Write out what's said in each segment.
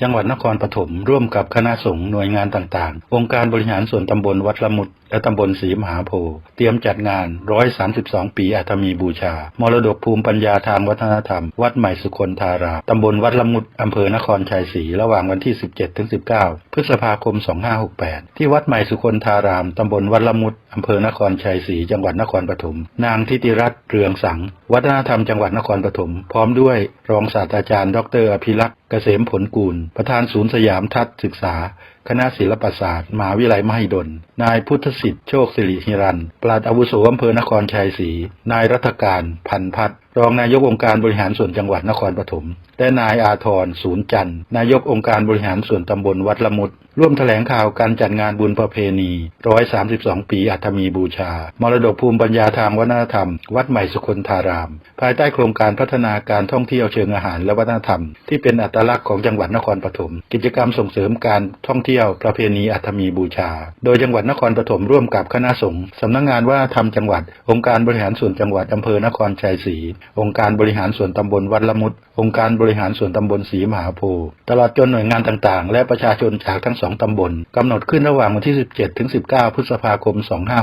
จังหวัดนครปฐมร่วมกับคณะสงฆ์หน่วยงานต่างๆ องค์การบริหารส่วนตำบลวัดละมุด และตำบลศรีมหาโพธิ์เตรียมจัดงาน 132 ปีอาตมีบูชา มรดกภูมิปัญญาทางวัฒนธรรม วัดใหม่สุคนธารามตำบลวัดละมุดอำเภอนครชัยศรีระหว่างวันที่ 17-19 พฤษภาคม 2568 ที่วัดใหม่สุคนธาราม ตำบลวัดละมุดอำเภอนครชัยศรีจังหวัดนครปฐมนางทิติรัตน์เรืองสัง วัฒนธรรมจังหวัดนครปฐมพร้อมด้วยรองศาสตราจารย์ ดรอภิรักษ์เกษมผลกูล ประธานศูนย์สยามทัศน์ศึกษา คณะศิลปศาสตร์มหาวิทยาลัยมหิดล นายพุทธสิทธิ์โชคสิริฮิรันปลัดอาวุโสอำเภอนครชัยศรี นายรัฐการ พันพัฒน์ รองนายกองค์การบริหารส่วนจังหวัดนครปฐมและนายอาทรศูนย์จันทร์นายกองค์การบริหารส่วนตำบลวัดละมุดร่วมแถลงข่าวการจัดงานบุญประเพณี 132 ปีอัฐมีบูชา มรดกภูมิปัญญาทางวัฒนธรรม วัดใหม่สุคนธาราม ภายใต้โครงการพัฒนาการท่องเที่ยวเชิงอาหารและวัฒนธรรม ที่เป็นอัตลักษณ์ของจังหวัดนครปฐม กิจกรรมส่งเสริมการท่องเที่ยวประเพณีอัฐมีบูชา โดยจังหวัดนครปฐมร่วมกับคณะสงฆ์สำนักงานวัฒนธรรมจังหวัด องค์การบริหารส่วนจังหวัดอำเภอนครชัยศรีองค์การบริหารส่วนตำบลวัดละมุด องค์การบริหารส่วนตำบลศรีมหาโพธิ์ตลอดจนหน่วยงานต่างๆ และประชาชนจากทั้งสองตำบลกำหนดขึ้นระหว่างวันที่ 17 ถึง 19 พฤษภาคม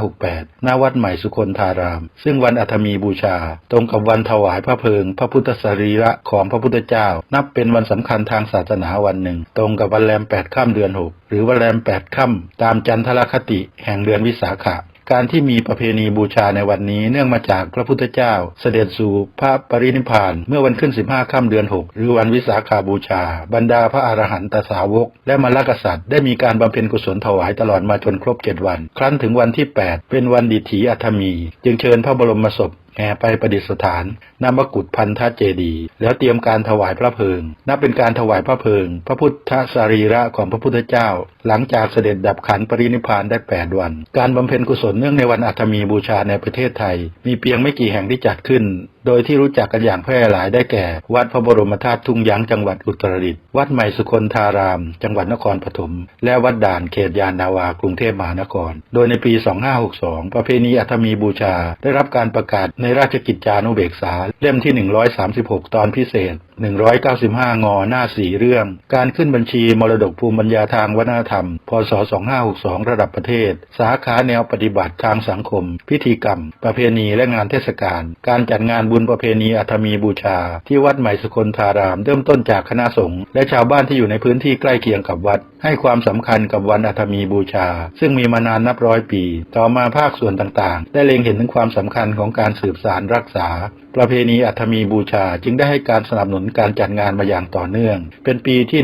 2568 ณ วัดใหม่สุคนธาราม ซึ่งวันอัฐมีบูชา ตรงกับวันถวายพระเพลิง พระพุทธสรีระของพระพุทธเจ้า นับเป็นวันสำคัญทางศาสนาวันหนึ่ง ตรงกับวันแรม 8 ค่ำเดือน 6 หรือวันแรม 8 ค่ำตามจันทรคติแห่งเดือนวิสาขะ การที่มีประเพณีบูชาในวันนี้เนื่องมาจากพระพุทธเจ้า เสด็จสู่พระปรินิพพาน เมื่อวันขึ้น 15 ค่ำเดือน 6 หรือวันวิสาขาบูชา บรรดาพระอรหันตสาวก และมรรคกษัตริย์ได้มีการบำเพ็ญกุศลถวายตลอดมาจนครบ 7 วัน ครั้นถึงวันที่ 8 เป็นวันดิถีอัฐมี จึงเชิญพระบรมศพแห่ไปประดิษฐานนามกุฎพันธเจดีแล้วเตรียมการถวายพระเพลิง นับเป็นการถวายพระเพลิง พระพุทธสรีระของพระพุทธเจ้า หลังจากเสด็จดับขันปรินิพานได้ 8 วัน การบำเพ็ญกุศลเนื่องในวันอัฐมีบูชาในประเทศไทย มีเพียงไม่กี่แห่งที่จัดขึ้น โดยที่รู้จักกันอย่างแพร่หลายได้แก่ วัดพระบรมธาตุทุ่งยั้งจังหวัดอุตรดิตถ์วัดใหม่สุคนธาราม จังหวัดนครปฐมและวัดด่านเขตยานนาวากรุงเทพมหานคร โดยในปี 2562 ประเพณีอัฐมีบูชาได้รับการประกาศในราชกิจจานุเบกษา เล่มที่ 136 ตอนพิเศษ 195 งอหน้าสีเรื่อง การขึ้นบัญชีมรดกภูมิปัญญาทางวัฒนธรรม พศ 2562 ระดับประเทศ สาขาแนวปฏิบัติทางสังคม พิธีกรรม ประเพณีและงานเทศกาล การจัดงานบุญประเพณีอัฐมีบูชา ที่วัดใหม่สุคนธาราม เริ่มต้นจากคณะสงฆ์และชาวบ้านที่อยู่ในพื้นที่ใกล้เคียงกับวัด ให้ความสำคัญกับวันอัฐมีบูชา ซึ่งมีมานานนับร้อยปี ต่อมาภาคส่วนต่างๆ ได้เล็งเห็นถึงความสำคัญของการสืบสารรักษา ประเพณีอัฐมีบูชาจึงได้ให้การสนับสนุนการจัดงานมาอย่างต่อเนื่อง เป็นปีที่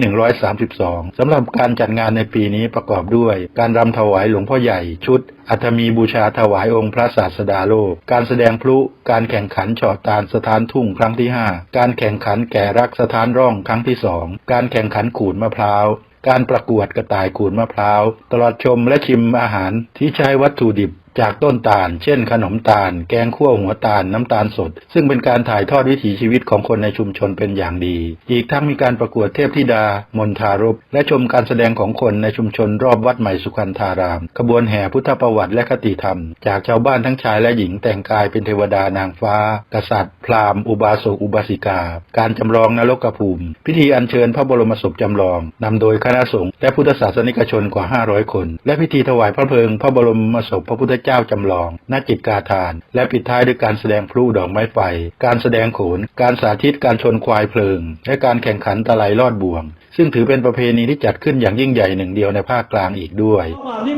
132สำหรับการจัดงานในปีนี้ประกอบด้วย การรำถวายหลวงพ่อใหญ่ชุดอัฐมีบูชาถวายองค์พระศาสดาโลก การแสดงพลุ การแข่งขันเฉาะตาลสถานทุ่งครั้งที่ 5 การแข่งขันแก่รักสถานร่องครั้งที่ 2 การแข่งขันขูดมะพร้าว การประกวดกระต่ายขูดมะพร้าว ตลอดชมและชิมอาหารที่ใช้วัตถุดิบ จากต้นตาล เช่น ขนมตาล แกงคั่วหัวตาล น้ำตาลสด ซึ่งเป็นการถ่ายทอดวิถีชีวิตของคนในชุมชนเป็นอย่างดี อีกทั้งมีการประกวดเทพธิดา มนทารบ และชมการแสดงของคนในชุมชนรอบวัดใหม่สุขันธาราม ขบวนแห่พุทธประวัติและคติธรรม จากชาวบ้านทั้งชายและหญิงแต่งกายเป็นเทวดานางฟ้า กษัตริย์ พราหมณ์ อุบาสก อุบาสิกา การจำลองนรกภูมิ พิธีอัญเชิญพระบรมศพจำลองนำโดยคณะสงฆ์และพุทธศาสนิกชนกว่า 500 คน และพิธีถวายพระเพลิงพระบรมศพพระพุทธเจ้าจำลองณจิตกาทาน และปิดท้ายด้วยการแสดงพลุดอกไม้ไฟ การแสดงโขน การสาธิตการชนควายเพลิง และการแข่งขันตะไลลอดบ่วง ซึ่งถือเป็นประเพณีที่จัดขึ้นอย่างยิ่งใหญ่หนึ่งเดียวในภาคกลางอีกด้วย ความที่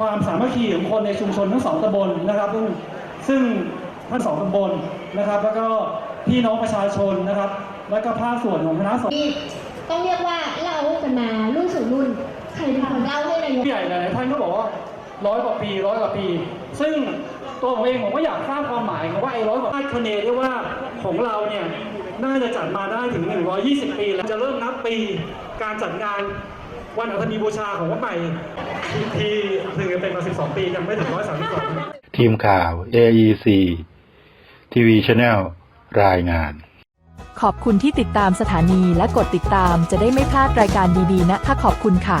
ความสามัคคีของคนในชุมชนทั้งสองตำบลนะครับ ซึ่งซึ่งทั้งสองตำบลนะครับ แล้วก็พี่น้องประชาชนนะครับ แล้วก็ภาคส่วนของคณะสงฆ์ที่ต้องเรียกว่าเล่ากันมารุ่นสู่รุ่นใครเป็นคนเล่าให้นายกผู้ใหญ่หลายๆท่านก็บอกว่า ร้อยกว่าปีร้อยกว่าปี ซึ่งตัวผมเองผมก็อยากสร้างความหมายของว่าไอ้ร้อยกว่าคาดคะเนได้ว่าของเราเนี่ยน่าจะจัดมาได้ถึง 120 ปีแล้วจะเริ่มนับปีการจัดงานวันอัฐมีบูชาของวัดใหม่อีกทีถึงจะเป็นมา 12 ปียังไม่ถึง 132 ทีมข่าว AEC TV Channel รายงาน ขอบคุณที่ติดตามสถานีและกดติดตามจะได้ไม่พลาดรายการดีๆนะคะขอบคุณค่ะ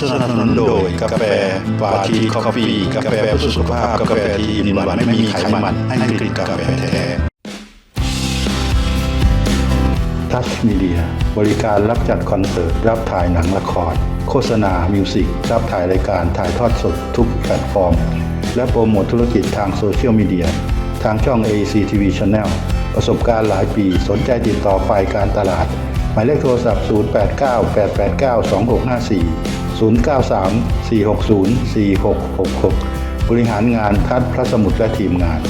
สนับสนุนโดยกาแฟฟาทีคอฟฟี่กาแฟเพื่อสุขภาพกาแฟที่อินหวานไม่มีไขมันให้กลิ่นกาแฟแท้ทัชมีเดียบริการรับจัดคอนเสิร์ต รับถ่ายหนังละคร โฆษณา มิวสิก รับถ่ายรายการถ่ายทอดสดทุกแพลตฟอร์ม และโปรโมทธุรกิจทางโซเชียลมีเดียทางช่อง ACTV Channel ประสบการณ์หลายปีสนใจติดต่อฝ่ายการตลาด หมายเลขโทรศัพท์ 089 889 2654 093 460 4666 บริหารงานทัดพระสมุทรและทีมงาน